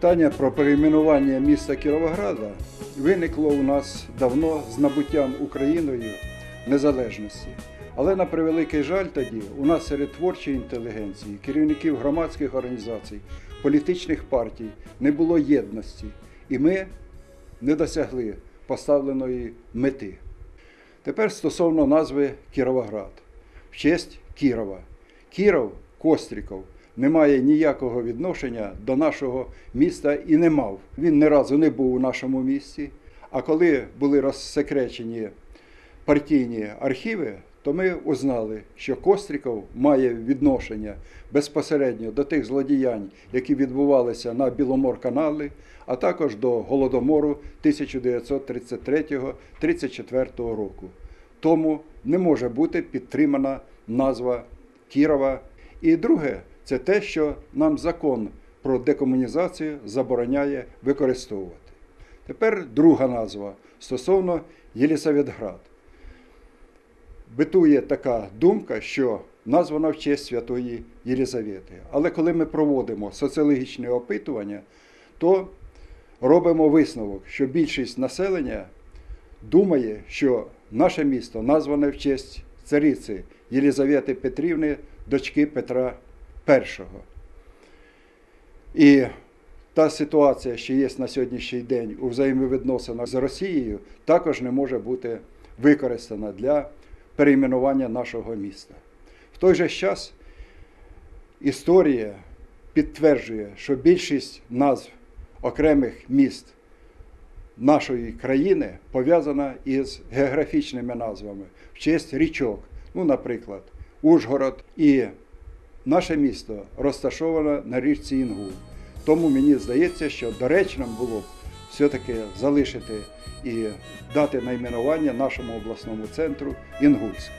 Питання про перейменування міста Кіровограда виникло у нас давно з набуттям Україною незалежності. Але на превеликий жаль тоді у нас серед творчої інтелігенції, керівників громадських організацій, політичних партій не було єдності, і ми не досягли поставленої мети. Тепер стосовно назви Кіровоград. В честь Кірова. Кіров Костріков не має ніякого відношення до нашого міста і не мав. Він ні разу не був у нашому місті. А коли були розсекречені партійні архіви, то ми узнали, що Костріков має відношення безпосередньо до тих злодіянь, які відбувалися на Біломор-каналі, а також до Голодомору 1933-34 року. Тому не може бути підтримана назва Кірова. І друге, це те, що нам закон про декомунізацію забороняє використовувати. Тепер друга назва стосовно Єлісаветград. Битує така думка, що названа в честь святої Єлізавети. Але коли ми проводимо соціологічне опитування, то робимо висновок, що більшість населення думає, що наше місто назване в честь цариці Єлізавети Петрівни, дочки Петра І. І та ситуація, що є на сьогоднішній день у взаємовідносинах з Росією, також не може бути використана для перейменування нашого міста. В той же час історія підтверджує, що більшість назв окремих міст нашої країни пов'язана із географічними назвами в честь річок. Ну, наприклад, Ужгород і наше місто розташоване на річці Інгу. Тому мені здається, що доречним було б все-таки залишити і дати найменування нашому обласному центру Інгульськ.